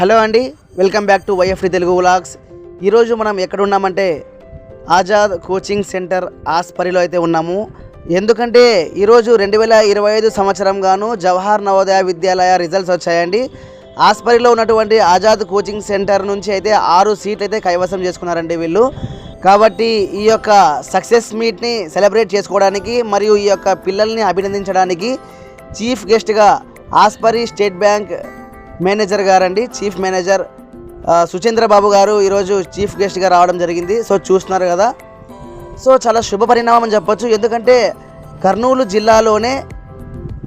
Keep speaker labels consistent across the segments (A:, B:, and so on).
A: Hello అండి welcome back to YF Telugu vlogs. ఈరోజు మనం ఎక్కడున్నామంటే ఆజాద్ కోచింగ్ సెంటర్ ఆస్పరిలో అయితే ఉన్నాము. ఎందుకంటే ఈరోజు రెండు వేల ఇరవై ఐదు సంవత్సరం గాను జవహర్ నవోదయ విద్యాలయ రిజల్ట్స్ వచ్చాయండి. ఆస్పరిలో ఉన్నటువంటి ఆజాద్ కోచింగ్ సెంటర్ నుంచి అయితే ఆరు సీట్లు అయితే కైవసం చేసుకున్నారండి వీళ్ళు. కాబట్టి ఈ యొక్క సక్సెస్ మీట్ని సెలబ్రేట్ చేసుకోవడానికి మరియు ఈ యొక్క పిల్లల్ని అభినందించడానికి చీఫ్ గెస్ట్గా ఆస్పరి స్టేట్ బ్యాంక్ మేనేజర్ గారండి చీఫ్ మేనేజర్. సుచేంద్ర బాబు గారు ఈరోజు చీఫ్ గెస్ట్గా రావడం జరిగింది. సో చూస్తున్నారు కదా. సో చాలా శుభ పరిణామం అని చెప్పొచ్చు. ఎందుకంటే కర్నూలు జిల్లాలోనే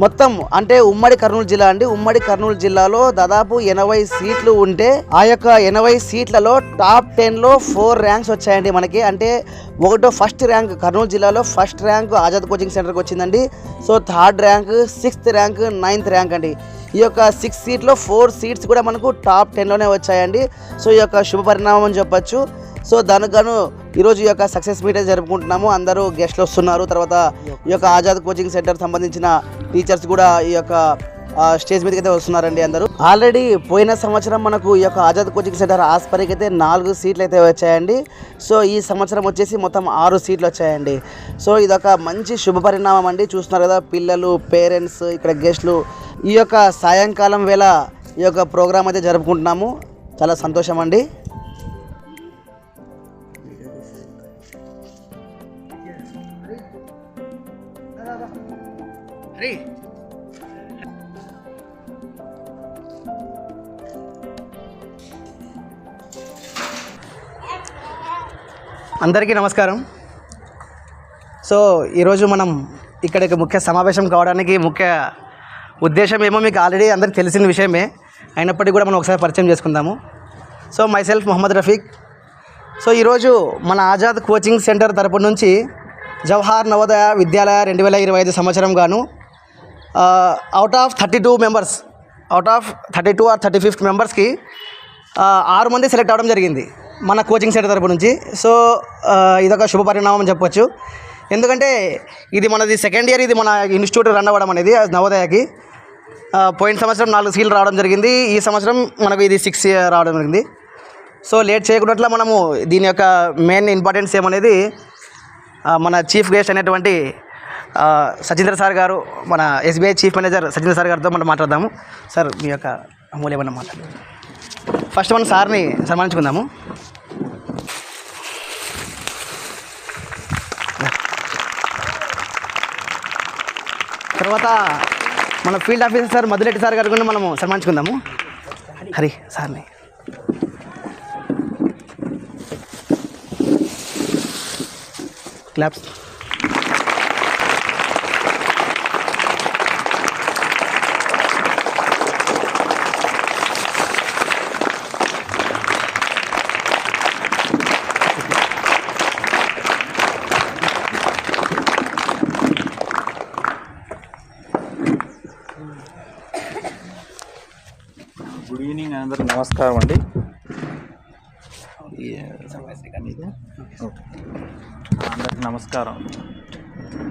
A: మొత్తం అంటే ఉమ్మడి కర్నూలు జిల్లా అండి. ఉమ్మడి కర్నూలు జిల్లాలో దాదాపు ఎనభై సీట్లు ఉంటే ఆ యొక్క ఎనభై సీట్లలో టాప్ టెన్లో ఫోర్ ర్యాంక్స్ వచ్చాయండి మనకి. అంటే ఒకటో ఫస్ట్ ర్యాంక్ కర్నూలు జిల్లాలో ఫస్ట్ ర్యాంక్ ఆజాద్ కోచింగ్ సెంటర్కి వచ్చిందండి. So third rank sixth rank ninth rank అండి. ఈ యొక్క సిక్స్ సీట్లో ఫోర్ సీట్స్ కూడా మనకు టాప్ టెన్లోనే వచ్చాయండి. సో ఈ యొక్క శుభ పరిణామం అని చెప్పొచ్చు. సో దానికను ఈరోజు ఈ యొక్క సక్సెస్ మీట్ జరుపుకుంటున్నాము. అందరూ గెస్ట్లు వస్తున్నారు. తర్వాత ఈ యొక్క ఆజాద్ కోచింగ్ సెంటర్ సంబంధించిన టీచర్స్ కూడా ఈ యొక్క స్టేజ్ మీదకి అయితే వస్తున్నారండి అందరూ. ఆల్రెడీ పోయిన సంవత్సరం మనకు ఈ యొక్క ఆజాద్ కోచింగ్ సెంటర్ ఆస్పరికి అయితే నాలుగు సీట్లు అయితే వచ్చాయండి. సో ఈ సంవత్సరం వచ్చేసి మొత్తం ఆరు సీట్లు వచ్చాయండి. సో ఇదొక మంచి శుభ పరిణామం అండి. చూస్తున్నారు కదా పిల్లలు పేరెంట్స్ ఇక్కడ గెస్ట్లు. ఈ యొక్క సాయంకాలం వేళ ఈ యొక్క ప్రోగ్రాం అయితే జరుపుకుంటున్నాము. చాలా సంతోషం అండి. అందరికీ నమస్కారం. సో ఈరోజు మనం ఇక్కడికి ముఖ్య సమావేశం కావడానికి ముఖ్య ఉద్దేశం ఏమో మీకు ఆల్రెడీ అందరికీ తెలిసిన విషయమే. అయినప్పటికీ కూడా మనం ఒకసారి పరిచయం చేసుకుందాము. So myself Mohammad Rafiq so ఈరోజు మన ఆజాద్ కోచింగ్ సెంటర్ తరపు నుంచి జవహర్ నవోదయ విద్యాలయ రెండు వేల ఇరవై ఐదు సంవత్సరం గాను out of thirty two members out of thirty two or thirty fifth మెంబర్స్కి ఆరు మంది సెలెక్ట్ అవ్వడం జరిగింది మన కోచింగ్ సెంటర్ తరపు నుంచి. సో ఇదొక శుభ పరిణామం అని చెప్పొచ్చు. ఎందుకంటే ఇది మనది సెకండ్ ఇయర్ ఇది మన ఇన్స్టిట్యూట్ రన్ అవ్వడం అనేది నవోదయకి. పోయిన సంవత్సరం నాలుగు సీట్లు రావడం జరిగింది. ఈ సంవత్సరం మనకు ఇది సిక్స్ ఇయర్ రావడం జరిగింది. సో లేట్ చేయకుండా మనము దీని యొక్క మెయిన్ ఇంపార్టెన్స్ ఏమనేది మన చీఫ్ గెస్ట్ అనేటువంటి సచీంద్ర సార్ గారు మన SBI chief manager Sachindra sir గారితో మనం మాట్లాడదాము. సార్ మీ యొక్క అమూల్యమైన మాట్లాడదాం ఫస్ట్ మనం సార్ని సన్మానించుకుందాము. తర్వాత మన field officer sir Madhu Reddy sir గారు కూడా మనము సన్మానించుకుందాము. హరి సార్ని. క్లాప్స్
B: గుడ్ ఈవినింగ్ అందరికి నమస్కారం అండి. ఓకే. అందరికి నమస్కారం.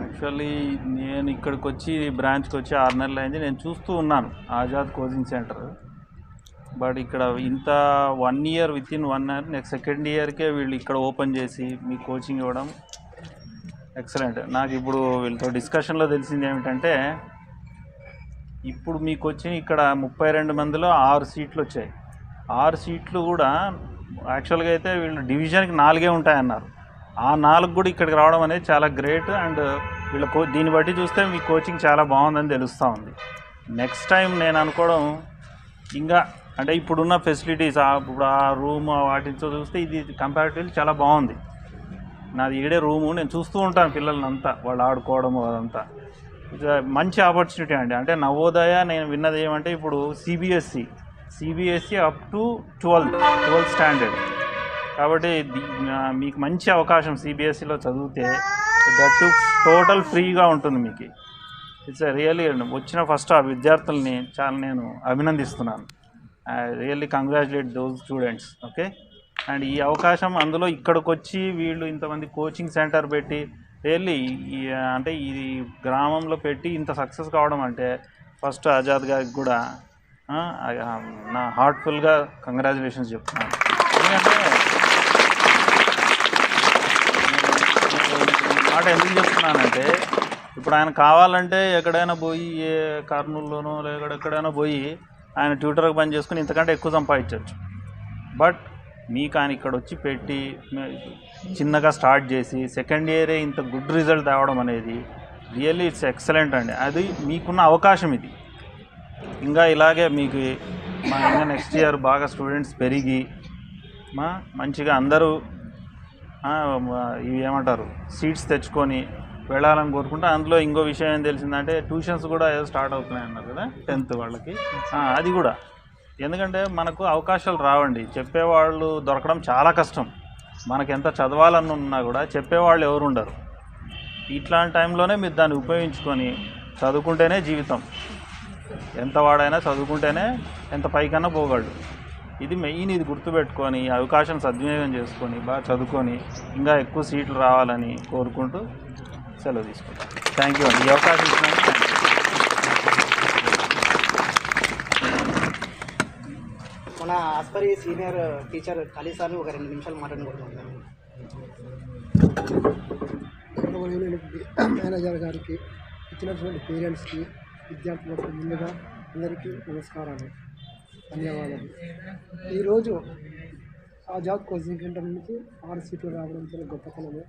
B: యాక్చువల్లీ నేను ఇక్కడికి వచ్చి బ్రాంచ్కి వచ్చి ఆరు నెలలు అయింది. నేను చూస్తూ ఉన్నాను ఆజాద్ కోచింగ్ సెంటర్. బట్ ఇక్కడ ఇంత one year with in one year next second ఇయర్కే వీళ్ళు ఇక్కడ ఓపెన్ చేసి మీ కోచింగ్ ఇవ్వడం. ఎక్సలెంట్. నాకు ఇప్పుడు వీళ్ళతో డిస్కషన్లో తెలిసింది ఏమిటంటే ఇప్పుడు మీకు వచ్చిన ఇక్కడ ముప్పై రెండు మందిలో ఆరు సీట్లు వచ్చాయి. ఆరు సీట్లు కూడా యాక్చువల్గా అయితే వీళ్ళు డివిజన్కి నాలుగే ఉంటాయన్నారు. ఆ నాలుగు కూడా ఇక్కడికి రావడం అనేది చాలా గ్రేట్ అండ్ వీళ్ళ కో దీన్ని బట్టి చూస్తే మీ కోచింగ్ చాలా బాగుందని తెలుస్తూ ఉంది. నెక్స్ట్ టైం నేను అనుకోవడం ఇంకా అంటే ఇప్పుడున్న ఫెసిలిటీస్ ఇప్పుడు ఆ రూమ్ వాటితో చూస్తే ఇది కంపారిటివ్లీ చాలా బాగుంది. నాది ఈడే రూము నేను చూస్తూ ఉంటాను పిల్లల్ని అంతా వాళ్ళు ఆడుకోవడం అదంతా. మంచి ఆపర్చునిటీ అండి. అంటే నవోదయ నేను విన్నది ఏమంటే ఇప్పుడు CBSE CBSE up to twelfth twelfth standard కాబట్టి మీకు మంచి అవకాశం సిబిఎస్సిలో చదివితే దట్టు టోటల్ ఫ్రీగా ఉంటుంది మీకు. ఇట్స్ రియల్లీ వచ్చిన ఫస్ట్ ఆ విద్యార్థుల్ని చాలా నేను అభినందిస్తున్నాను. I really congratulate those students okay and ఈ అవకాశం అందులో ఇక్కడికి వచ్చి వీళ్ళు ఇంతమంది కోచింగ్ సెంటర్ పెట్టి రియల్లీ అంటే ఇది గ్రామంలో పెట్టి ఇంత సక్సెస్ కావడం అంటే ఫస్ట్ ఆజాద్ గారికి కూడా నా హార్ట్ఫుల్గా కంగ్రాచులేషన్స్ చెప్తున్నాను. ఎందుకంటే మాట ఎందుకు చెప్తున్నానంటే ఇప్పుడు ఆయన కావాలంటే ఎక్కడైనా పోయి ఏ కర్నూలులోనో లేదా ఎక్కడైనా పోయి ఆయన ట్యూటర్కి పని చేసుకుని ఇంతకంటే ఎక్కువ సంపాదించవచ్చు బట్ మీకు ఆయన ఇక్కడ వచ్చి పెట్టి చిన్నగా స్టార్ట్ చేసి సెకండ్ ఇయరే ఇంత గుడ్ రిజల్ట్ తేవడం అనేది రియల్లీ ఇట్స్ ఎక్సలెంట్ అండి. అది మీకున్న అవకాశం ఇది. ఇంకా ఇలాగే మీకు మా ఇంకా నెక్స్ట్ ఇయర్ బాగా స్టూడెంట్స్ పెరిగి మా మంచిగా అందరూ ఇవి ఏమంటారు సీట్స్ తెచ్చుకొని వెళ్ళాలని కోరుకుంటే. అందులో ఇంకో విషయం ఏం తెలిసిందంటే ట్యూషన్స్ కూడా ఏదో స్టార్ట్ అవుతున్నాయి అన్నారు కదా టెన్త్ వాళ్ళకి. అది కూడా. ఎందుకంటే మనకు అవకాశాలు రావండి. చెప్పేవాళ్ళు దొరకడం చాలా కష్టం. మనకి ఎంత చదవాలని ఉన్నా కూడా చెప్పేవాళ్ళు ఎవరు ఉండరు. ఇట్లాంటి టైంలోనే మీరు దాన్ని ఉపయోగించుకొని చదువుకుంటేనే జీవితం. ఎంత వాడైనా చదువుకుంటేనే ఎంత పైకన్నా పోగలడు. ఇది మెయిన్ ఇది గుర్తుపెట్టుకొని అవకాశం సద్వినియోగం చేసుకొని బాగా చదువుకొని ఇంకా ఎక్కువ సీట్లు రావాలని కోరుకుంటూ సెలవు తీసుకుంటాం థ్యాంక్ యూ అండి. ఈ అవకాశం ఇచ్చినందుకు thank you.
A: మన ఆస్పరి సీనియర్ టీచర్ ఖాళీ సార్ని ఒక రెండు నిమిషాలు
C: మాట్లాడుకుంటున్నాను మేనేజర్ గారికి ఇచ్చినటువంటి పేరెంట్స్కి విద్యార్థులకు ముందుగా అందరికీ నమస్కారాలు ధన్యవాదాలు. ఈరోజు ఆజాద్ కోచింగ్ సెంటర్ నుంచి ఆరు సీట్లు రావడం చాలా గొప్పతనమే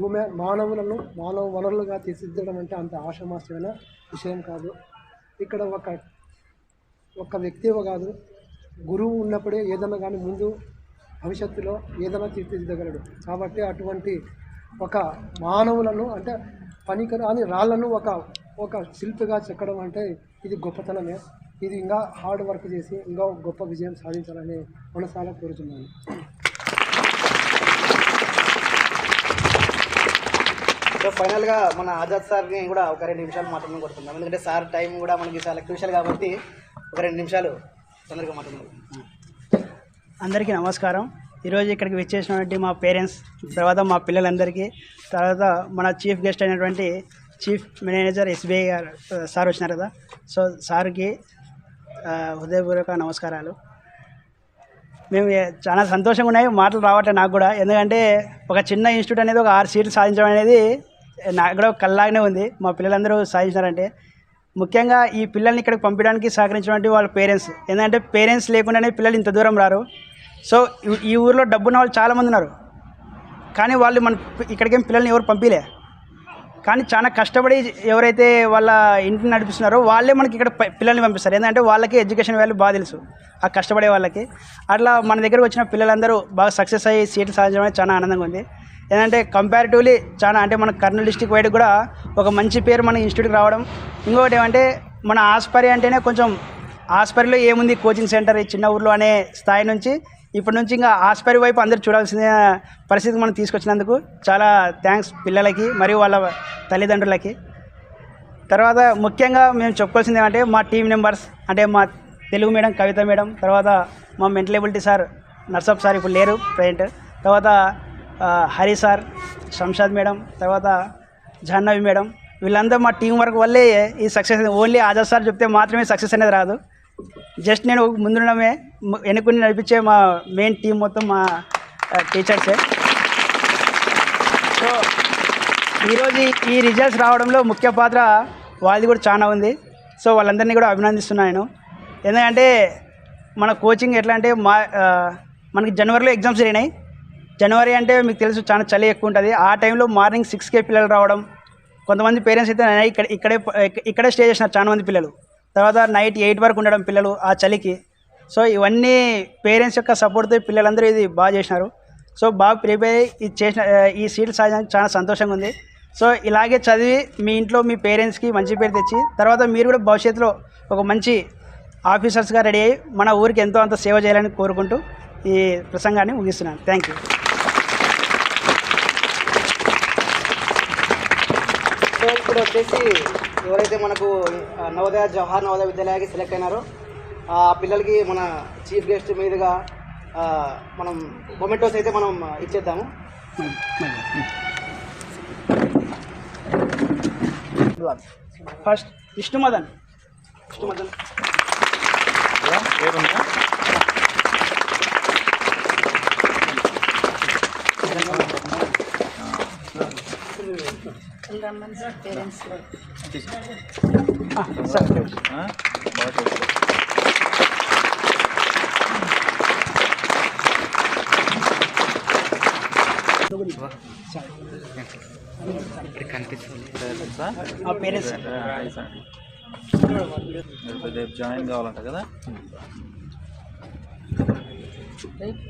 C: భూమి మానవులను మానవ వనరులుగా తీర్చిదిద్దడం అంటే అంత ఆషమాషమైన విషయం కాదు. ఇక్కడ ఒక ఒక వ్యక్తి కాదు గురువు ఉన్నప్పుడే ఏదైనా కానీ ముందు భవిష్యత్తులో ఏదైనా తీర్చిదిద్దగలడు. కాబట్టి అటువంటి ఒక మానవులను అంటే పనికిరాని రాళ్ళను ఒక ఒక శిల్పిగా చెక్కడం అంటే ఇది గొప్పతనమే. ఇది ఇంకా హార్డ్ వర్క్ చేసి ఇంకా గొప్ప విజయం సాధించాలని మనసారా కోరుతున్నాను
A: సో ఫైనల్గా మన ఆజాద్ సార్ని కూడా ఒక రెండు నిమిషాలు మాట్లాడడం కొడుతున్నాం. ఎందుకంటే సార్ టైం కూడా మనకి చాలా క్రూషల్ కాబట్టి ఒక రెండు నిమిషాలు
D: అందరికీ నమస్కారం. ఈరోజు ఇక్కడికి విచ్చేసినటువంటి మా పేరెంట్స్ తర్వాత మా పిల్లలందరికీ తర్వాత మన చీఫ్ గెస్ట్ అయినటువంటి చీఫ్ మేనేజర్ ఎస్బీఐ గారు సార్ వచ్చినారు కదా. సో సార్కి హృదయపూర్వక నమస్కారాలు. మేము చాలా సంతోషంగా ఉన్నాయి మాటలు రావట్లేదు నాకు కూడా. ఎందుకంటే ఒక చిన్న ఇన్స్టిట్యూట్ అనేది ఒక ఆరు సీట్లు సాధించడం అనేది నాకు కూడా ఒక కల్లాగానే ఉంది. మా పిల్లలందరూ సాధించినారంటే. ముఖ్యంగా ఈ పిల్లల్ని ఇక్కడికి పంపించడానికి సహకరించినటువంటి వాళ్ళ పేరెంట్స్. ఏంటంటే పేరెంట్స్ లేకుండానే పిల్లలు ఇంత దూరం రారు. సో ఈ- ఈ ఊర్లో డబ్బున్న వాళ్ళు చాలామంది ఉన్నారు. కానీ వాళ్ళు మన ఇక్కడికేం పిల్లల్ని ఎవరు పంపిలే. కానీ చాలా కష్టపడి ఎవరైతే వాళ్ళ ఇంటిని నడిపిస్తున్నారో వాళ్ళే మనకి ఇక్కడ పిల్లల్ని పంపిస్తారు. ఎందుకంటే వాళ్ళకి ఎడ్యుకేషన్ వాల్యూ బాగా తెలుసు. ఆ కష్టపడే వాళ్ళకి. అట్లా మన దగ్గరకు వచ్చిన పిల్లలందరూ బాగా సక్సెస్ అయ్యి సీట్లు సాధించడం అనేది చాలా ఆనందంగా ఉంది. ఏంటంటే కంపారిటివ్లీ చాలా అంటే మన కర్నూలు డిస్టిక్ వైడ్ కూడా ఒక మంచి పేరు మన ఇన్స్టిట్యూట్కి రావడం. ఇంకొకటి ఏమంటే మన ఆస్పరి అంటేనే కొంచెం ఆస్పరిలో ఏముంది? కోచింగ్ సెంటర్ ఈ చిన్న ఊర్లో అనే స్థాయి నుంచి ఇప్పటి నుంచి ఇంకా ఆస్పరి వైపు అందరూ చూడాల్సిన పరిస్థితి మనం తీసుకొచ్చినందుకు చాలా థ్యాంక్స్ పిల్లలకి మరియు వాళ్ళ తల్లిదండ్రులకి. తర్వాత ముఖ్యంగా మేము చెప్పుకోవాల్సింది ఏమంటే మా టీం మెంబర్స్ అంటే మా తెలుగు మేడం కవిత మేడం తర్వాత మా mental ability sir Narsap sir ఇప్పుడు లేరు ప్రజెంట్ తర్వాత హరి సార్ శంషాద్ మేడం తర్వాత జాహ్నవి మేడం వీళ్ళందరూ మా టీం వర్క్ వల్లే ఈ సక్సెస్ ఓన్లీ ఆజాద్ సార్ చెప్తే మాత్రమే సక్సెస్ అనేది రాదు. జస్ట్ నేను ముందుండమే ము- నడిపించే మా మెయిన్ టీం మొత్తం మా టీచర్సే సో ఈరోజు ఈ- రిజల్ట్స్ రావడంలో ముఖ్య పాత్ర వాళ్ళది కూడా చాలా ఉంది. సో వాళ్ళందరినీ కూడా అభినందిస్తున్నాను నేను. ఎందుకంటే మన కోచింగ్ ఎట్లా అంటే మా మనకి జనవరిలో ఎగ్జామ్స్ జరిగినాయి. జనవరి అంటే మీకు తెలుసు చాలా చలి ఎక్కువ ఉంటుంది. ఆ టైంలో మార్నింగ్ సిక్స్కే పిల్లలు రావడం. కొంతమంది పేరెంట్స్ అయితే ఇక్కడ ఇక్కడే ఇక్కడే స్టే చేసినారు చాలా మంది పిల్లలు. తర్వాత నైట్ ఎయిట్ వరకు ఉండడం పిల్లలు ఆ చలికి. సో ఇవన్నీ పేరెంట్స్ యొక్క సపోర్ట్తో పిల్లలందరూ ఇది బాగా చేసినారు. సో బాగా ప్రిపేర్ అయ్యి ఇది చేసిన ఈ సీట్లు సాధించడానికి చాలా సంతోషంగా ఉంది. సో ఇలాగే చదివి మీ ఇంట్లో మీ పేరెంట్స్కి మంచి పేరు తెచ్చి తర్వాత మీరు కూడా భవిష్యత్తులో ఒక మంచి ఆఫీసర్స్గా రెడీ అయ్యి మన ఊరికి ఎంతో అంత సేవ చేయాలని కోరుకుంటూ ఈ ప్రసంగాన్ని ముగిస్తున్నాను. థ్యాంక్ యూ
A: ఇప్పుడు వచ్చేసి ఎవరైతే మనకు నవోదయ జవహర్ నవోదయ విద్యాలయానికి సెలెక్ట్ అయినారో ఆ పిల్లలకి మన చీఫ్ గెస్ట్ మీదుగా మనం మొమెంటోస్ అయితే మనం ఇచ్చేద్దాము.
D: ఫస్ట్ విష్ణుమదన్
A: విష్ణుమర్ధన్
B: పేరుందా
D: సార్
B: ఆ? బాగా చేస్తారు. పేరెంట్సా?
D: మా పేరెంట్స్
B: ఆ, నైస్ అండి. రేపు రేపు జాయిన్ కావాలంట కదా
D: నెక్స్ట్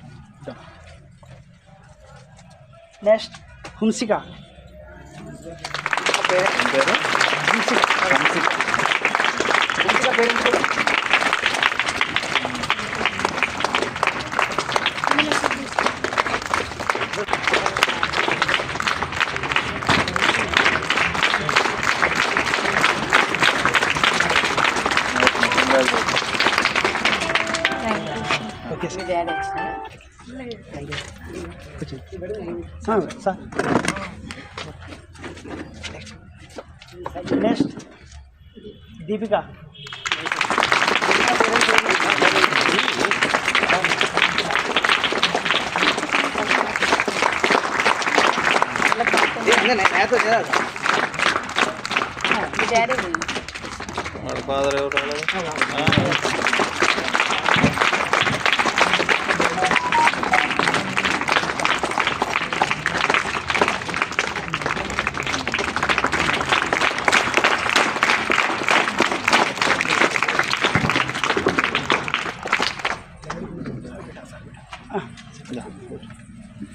D: హుంసిక
B: ఏం పేరు Hansika. Congratulations.
D: Okay sir
E: daddy వచ్చిన
D: సార్ నెక్స్ట్ దీపిక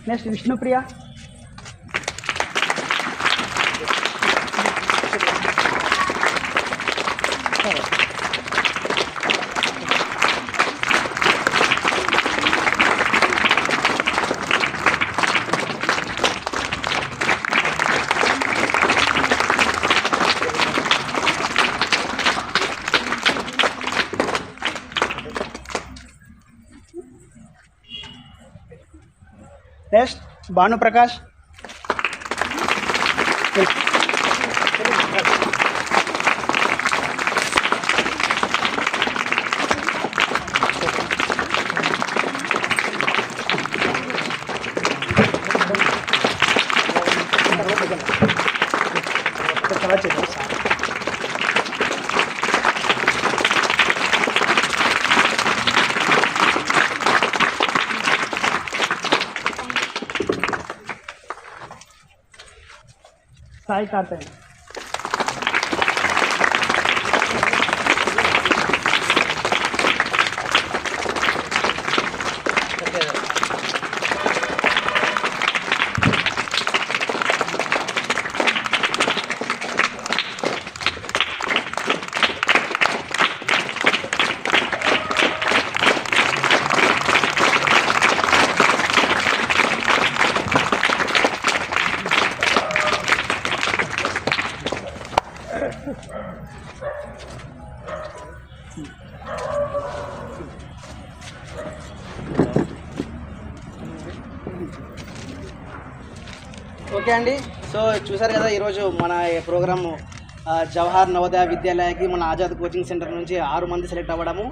E: మీ డాడీ
D: భానుప్రకాష్ ट्राई करते हैं।
A: ఓకే అండి. సో చూసారు కదా ఈరోజు మన ఈ ప్రోగ్రాము జవహర్ నవోదయ విద్యాలయకి మన ఆజాద్ కోచింగ్ సెంటర్ నుంచి ఆరు మంది సెలెక్ట్ అవ్వడము.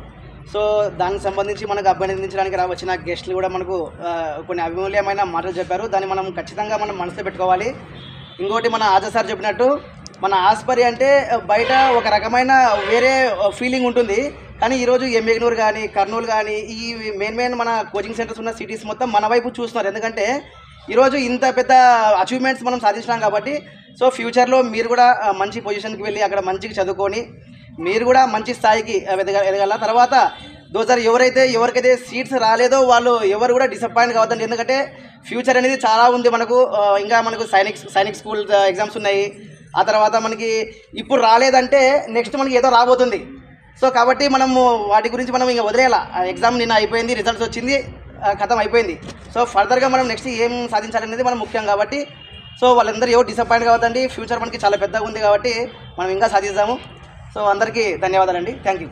A: సో దానికి సంబంధించి మనకు అభినందించడానికి రా వచ్చిన గెస్ట్లు కూడా మనకు కొన్ని అభిమూల్యమైన మాటలు చెప్పారు. దాన్ని మనం ఖచ్చితంగా మనం మనసులో పెట్టుకోవాలి. ఇంకోటి మన ఆజాద్ సార్ చెప్పినట్టు మన ఆస్పరి అంటే బయట ఒక రకమైన వేరే ఫీలింగ్ ఉంటుంది. కానీ ఈరోజు ఎమ్మెగ్నూర్ కానీ కర్నూలు కానీ ఈ మెయిన్ మెయిన్ మన కోచింగ్ సెంటర్స్ ఉన్న సిటీస్ మొత్తం మన వైపు చూస్తున్నారు. ఎందుకంటే ఈరోజు ఇంత పెద్ద అచీవ్మెంట్స్ మనం సాధించినాం కాబట్టి సో ఫ్యూచర్లో మీరు కూడా మంచి పొజిషన్కి వెళ్ళి అక్కడ మంచిగా చదువుకొని మీరు కూడా మంచి స్థాయికి ఎదగ ఎదగల తర్వాత దోసారి ఎవరైతే ఎవరికైతే సీట్స్ రాలేదో వాళ్ళు ఎవరు కూడా డిసప్పాయింట్ కావద్దండి. ఎందుకంటే ఫ్యూచర్ అనేది చాలా ఉంది మనకు. ఇంకా మనకు సైనిక్ సైనిక్ స్కూల్ ఎగ్జామ్స్ ఉన్నాయి. ఆ తర్వాత మనకి ఇప్పుడు రాలేదంటే నెక్స్ట్ మనకి ఏదో రాబోతుంది. సో కాబట్టి మనము వాటి గురించి మనం ఇంకా వదిలేయాల. ఎగ్జామ్ నిన్న అయిపోయింది రిజల్ట్స్ వచ్చింది కథం ఖతం అయిపోయింది. సో ఫర్దర్గా మనం నెక్స్ట్ ఏం సాధించాలనేది మనం ముఖ్యం కాబట్టి సో వాళ్ళందరూ ఎవరు డిసప్పాయింట్ కావద్దండి ఫ్యూచర్ మనకి చాలా పెద్దగా ఉంది కాబట్టి మనం ఇంకా సాధిస్తాము. సో అందరికీ ధన్యవాదాలండి. Thank you